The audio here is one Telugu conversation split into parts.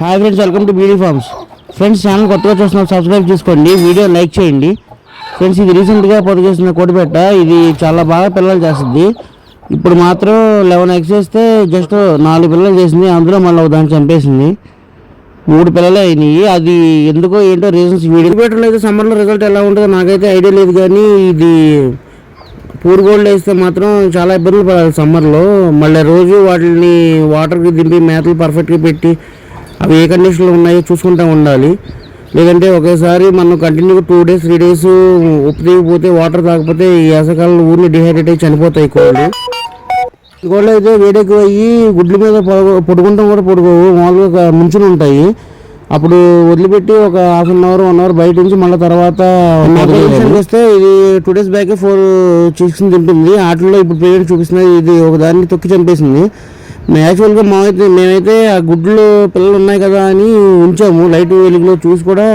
Hi friends welcome to beauty farms friends channel కొత్తగా చూస్తున్నారు సబ్స్క్రైబ్ చేసుకోండి వీడియో లైక్ చేయండి. ఫ్రెండ్స్ ఇది రీసెంట్గా పొద్దు చేసిన కోడిపెట్ట ఇది చాలా బాగా పిల్లలు చేస్తుంది. ఇప్పుడు మాత్రం లెవెన్ ఎగ్స్ చేస్తే జస్ట్ నాలుగు పిల్లలు చేసింది అందులో మళ్ళీ ఒక దాన్ని చంపేసింది. మూడు పిల్లలే అయినాయి అది ఎందుకో ఏంటో రీజన్స్ వీడియో. పెట్టడంలో అయితే సమ్మర్లో రిజల్ట్ ఎలా ఉంటుందో నాకైతే ఐడియా లేదు కానీ ఇది పూర్ గోల్డ్ వేస్తే మాత్రం చాలా ఇబ్బందులు పడాలి సమ్మర్లో మళ్ళీ రోజు వాటిని వాటర్కి దింపి మేతలు పర్ఫెక్ట్గా పెట్టి అవి ఏ కండిషన్లో ఉన్నాయో చూసుకుంటూ ఉండాలి. లేదంటే ఒకేసారి మనం కంటిన్యూగా టూ డేస్ త్రీ డేస్ ఉప్పు తీగిపోతే వాటర్ తాగకపోతే ఈ వేసవకాలంలో ఊరిని డిహైడ్రేట్ అయ్యి చనిపోతాయి కోళ్ళు. కోళ్ళు అయితే వేడెక్కువ అయ్యి గుడ్ల మీద పొడుకుంటాం కూడా పొడుకోవు మామూలుగా ముంచుని ఉంటాయి. అప్పుడు వదిలిపెట్టి ఒక half an hour one hour బయట నుంచి మళ్ళీ తర్వాత వస్తే ఇది two days back four chicks తింటుంది. వాటిల్లో ఇప్పుడు పేరెంట్ చూపిస్తున్నది ఇది ఒక దాన్ని తొక్కి చంపేసింది. యాక్చువల్గా మేమైతే మేమైతే ఆ గుడ్లు పిల్లలు ఉన్నాయి కదా అని ఉంచాము. లైట్ వెలుగులో చూసి కూడా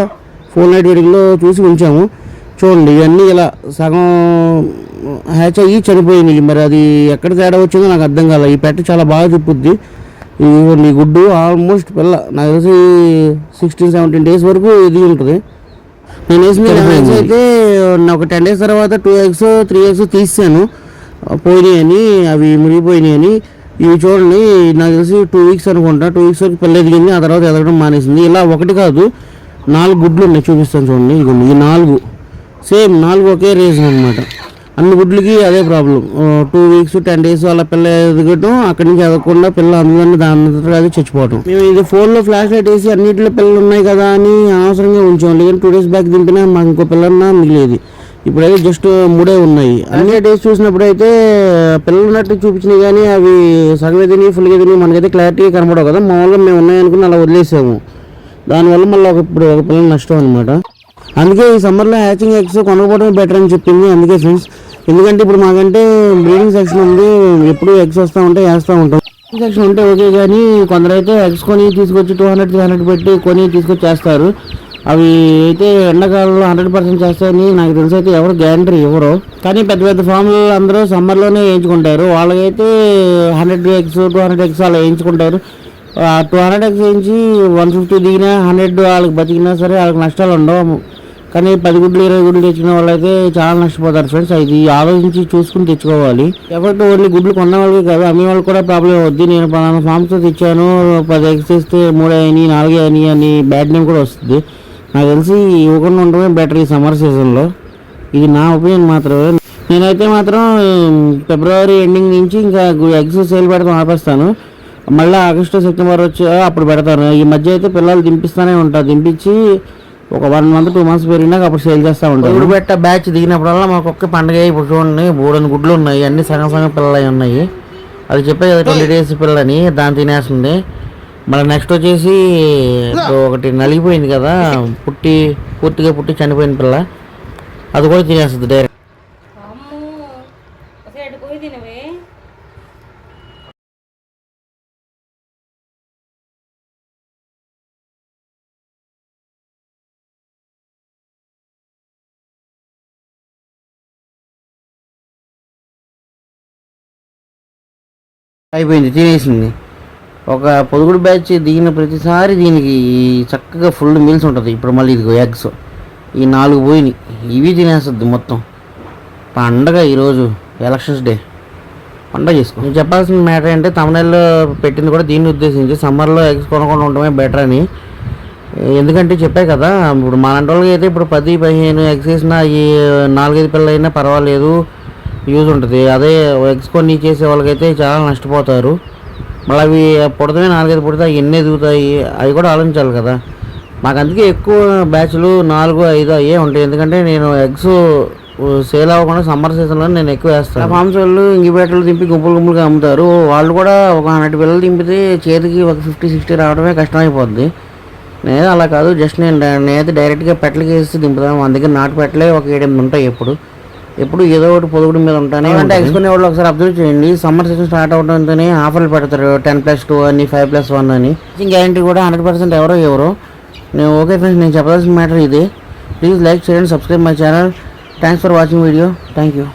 ఫోన్ లైట్ వెలుగులో చూసి ఉంచాము. చూడండి ఇవన్నీ ఇలా సగం హ్యాచ్ అయ్యి చనిపోయినాయి. మరి అది ఎక్కడ తేడా వచ్చిందో నాకు అర్థం కాలేదు ఈ పెట్ట చాలా బాగా తిప్పుద్ది. ఈ గుడ్డు ఆల్మోస్ట్ పిల్ల నాకు తెలిసి సిక్స్టీన్ సెవెంటీన్ డేస్ వరకు ఇది ఉంటుంది. నేను వేసిన ఎగ్స్ అయితే ఒక టెన్ డేస్ తర్వాత టూ ఎగ్స్ త్రీ ఎగ్స్ తీసాను. పోయినాయి అని అవి మునిగిపోయినాయి అని ఇవి చూడండి నాకు తెలిసి టూ వీక్స్ అనుకుంటా. టూ వీక్స్ వరకు పిల్ల ఎదిగింది ఆ తర్వాత ఎదగడం మానేసింది. ఇలా ఒకటి కాదు నాలుగు గుడ్లు ఉన్నాయి చూపిస్తాను చూడండి. ఇదిగోండి ఈ నాలుగు. సేమ్ నాలుగు ఒకే రీజన్ అనమాట అన్ని గుడ్లకి అదే problem two weeks ten days అలా పిల్ల ఎదగటం అక్కడి నుంచి ఎదగకుండా పిల్ల అందుకని దాని అది చచ్చిపోవటం. మేము ఇది ఫోన్లో ఫ్లాష్ లైట్ వేసి అన్నింటిలో పిల్లలు ఉన్నాయి కదా అని అనవసరంగా ఉంచాం. లేదంటే టూ డేస్ బ్యాక్ దింపినా మాకు ఇంకో పిల్లన్నా మిగిలేదు. ఇప్పుడైతే జస్ట్ మూడే ఉన్నాయి. అన్ని డేస్ చూసినప్పుడు అయితే పిల్లలు ఉన్నట్టు చూపించినాయి కానీ అవి సగం తిని ఫుల్గా తిని మనకైతే క్లారిటీగా కనపడవు కదా. మామూలుగా మేము ఉన్నాయనుకుని అలా వదిలేసాము. దానివల్ల మళ్ళీ ఒక ఇప్పుడు ఒక పిల్లలు నష్టం అనమాట అందుకే ఈ సమ్మర్లో హ్యాచింగ్ ఎగ్స్ కొనకపోవడమే బెటర్ అని చెప్పింది. అందుకే ఫ్రెండ్స్ ఎందుకంటే ఇప్పుడు మాకంటే బ్రీడింగ్ సెక్షన్ ఉంది. ఎప్పుడు ఎగ్స్ వస్తూ ఉంటాయి వేస్తూ ఉంటాం. సెక్షన్ ఉంటే ఓకే కానీ కొందరైతే ఎగ్స్ కొని తీసుకొచ్చి టూ హండ్రెడ్ త్రీ హండ్రెడ్ పెట్టి కొని తీసుకొచ్చి చేస్తారు అవి అయితే ఎండాకాలంలో హండ్రెడ్ పర్సెంట్ చేస్తాయని నాకు తెలిసి అయితే ఎవరు గ్యారంటీ ఇవ్వరు. కానీ పెద్ద పెద్ద ఫామ్లు అందరూ సమ్మర్లోనే వేయించుకుంటారు. వాళ్ళకైతే hundred eggs two hundred eggs అలా వేయించుకుంటారు. టూ హండ్రెడ్ ఎగ్స్ వేయించి వన్ ఫిఫ్టీ దిగినా హండ్రెడ్ వాళ్ళకి బతికినా సరే వాళ్ళకి నష్టాలు ఉండవు. కానీ పది గుడ్లు ఇరవై గుడ్లు తెచ్చిన వాళ్ళైతే చాలా నష్టపోతారు ఫ్రెండ్స్. ఇది ఆలోచించి చూసుకుని తెచ్చుకోవాలి. ఎవరికి ఓన్లీ గుడ్లు కొన్న వాళ్ళకి కాదు అమ్మే వాళ్ళకి కూడా ప్రాబ్లం అవుద్ది. నేను పలానా ఫామ్తో తెచ్చాను పది ఎగ్స్ తెస్తే మూడు అయినాయి నాలుగే అయినాయి అని బ్యాడ్ నేమ్ కూడా వస్తుంది. నాకు తెలిసి ఇవ్వకుండా ఉండడమే బెటర్ ఈ సమ్మర్ సీజన్లో ఇది నా ఒపీనియన్ మాత్రమే. నేనైతే మాత్రం ఫిబ్రవరి ఎండింగ్ నుంచి ఇంకా ఎగ్స్ సేల్ పెడతాం ఆపేస్తాను. మళ్ళీ ఆగస్టు సెప్టెంబర్ వచ్చి అప్పుడు పెడతాను. ఈ మధ్య అయితే పిల్లలు దింపిస్తూనే ఉంటాను దింపించి ఒక వన్ మంత్ టూ మంత్స్ పెరిగినాక అప్పుడు సేల్ చేస్తూ ఉంటాను ఇప్పుడు పెట్ట బ్యాచ్ దిగినప్పుడల్లా మాకు ఒక్క పండుగ ఇప్పుడు చూడండి బూడని గుడ్లు ఉన్నాయి అన్ని సగం సగం పిల్లలు ఉన్నాయి. అది చెప్పే కదా ట్వంటీ డేస్ పిల్లని దాన్ని తినేస్తుంది. మళ్ళీ నెక్స్ట్ వచ్చేసి ఒకటి నలిగిపోయింది కదా పుట్టి పూర్తిగా పుట్టి చనిపోయిన పిల్ల. అది కూడా తినేస్తుంది డైరెక్ట్ అయిపోయింది తినేసింది. ఒక పొదుగుడు బ్యాచ్ దిగిన ప్రతిసారి దీనికి చక్కగా ఫుల్ మీల్స్ ఉంటుంది. ఇప్పుడు మళ్ళీ ఇది ఎగ్స్. ఈ నాలుగు పోయినాయి. ఇవి తినేస్తుంది మొత్తం. పండగ ఈరోజు ఎలక్షన్స్ డే. పండగ చేసుకో. నేను చెప్పాల్సిన మ్యాటర్ ఏంటంటే తమిళనాడులో పెట్టింది కూడా దీన్ని ఉద్దేశించి సమ్మర్లో ఎగ్స్ కొనకుండా ఉండడమే బెటర్ అని. ఎందుకంటే చెప్పే కదా ఇప్పుడు మా వాళ్ళకి అయితే ఇప్పుడు పది పదిహేను ఎగ్స్ వేసినా ఈ నాలుగైదు పిల్లలైనా పర్వాలేదు. యూజ్ ఉంటుంది. అదే ఎగ్స్ కొన్ని చేసే వాళ్ళకైతే చాలా నష్టపోతారు. మళ్ళీ అవి పుడతమే నాలుగైదు పుడితే అవి ఎన్ని ఎదుగుతాయి అవి కూడా ఆలోచించాలి కదా. మాకు అందుకే ఎక్కువ బ్యాచ్లు నాలుగు ఐదు అయ్యే ఉంటాయి. ఎందుకంటే నేను ఎగ్స్ సేల్ అవ్వకుండా సమ్మర్ సీజన్లో నేను ఎక్కువ వేస్తాను. ఫామ్స్ వాళ్ళు ఇంగిపేటలు దింపి గుంపులు గుంపులుగా అమ్ముతారు. వాళ్ళు కూడా ఒక హండ్రెడ్ పిల్లలు దింపితే చేతికి ఒక ఫిఫ్టీ సిక్స్టీ రావడమే కష్టమైపోద్ది. నేను అలా కాదు. జస్ట్ నేను డై- నేనైతే డైరెక్ట్గా పెట్టలకి వేసి దింపుతాను. మన దగ్గర నాటు పెట్టలే ఒక ఏడెనిమిది ఉంటాయి ఎప్పుడు. ఎప్పుడు ఏదో ఒకటి పొదుగుడు మీద ఉంటానే అంటే ఎక్స్కునే వాళ్ళు ఒకసారి అబ్జర్వ్ చేయండి. సమ్మర్ సీజన్ స్టార్ట్ అవడంతోనే ఆఫర్లు పెడతారు. టెన్ ప్లస్ టూ అని ఫైవ్ ప్లస్ వన్ అని. గ్యారంటీ కూడా హండ్రెడ్ పర్సెంట్ ఎవరో ఎవరో నేను ఓకే ఫ్రెండ్స్ నేను చెప్పాల్సిన మ్యాటర్ ఇది. ప్లీజ్ లైక్ చేయండి subscribe my channel thanks for watching video thank you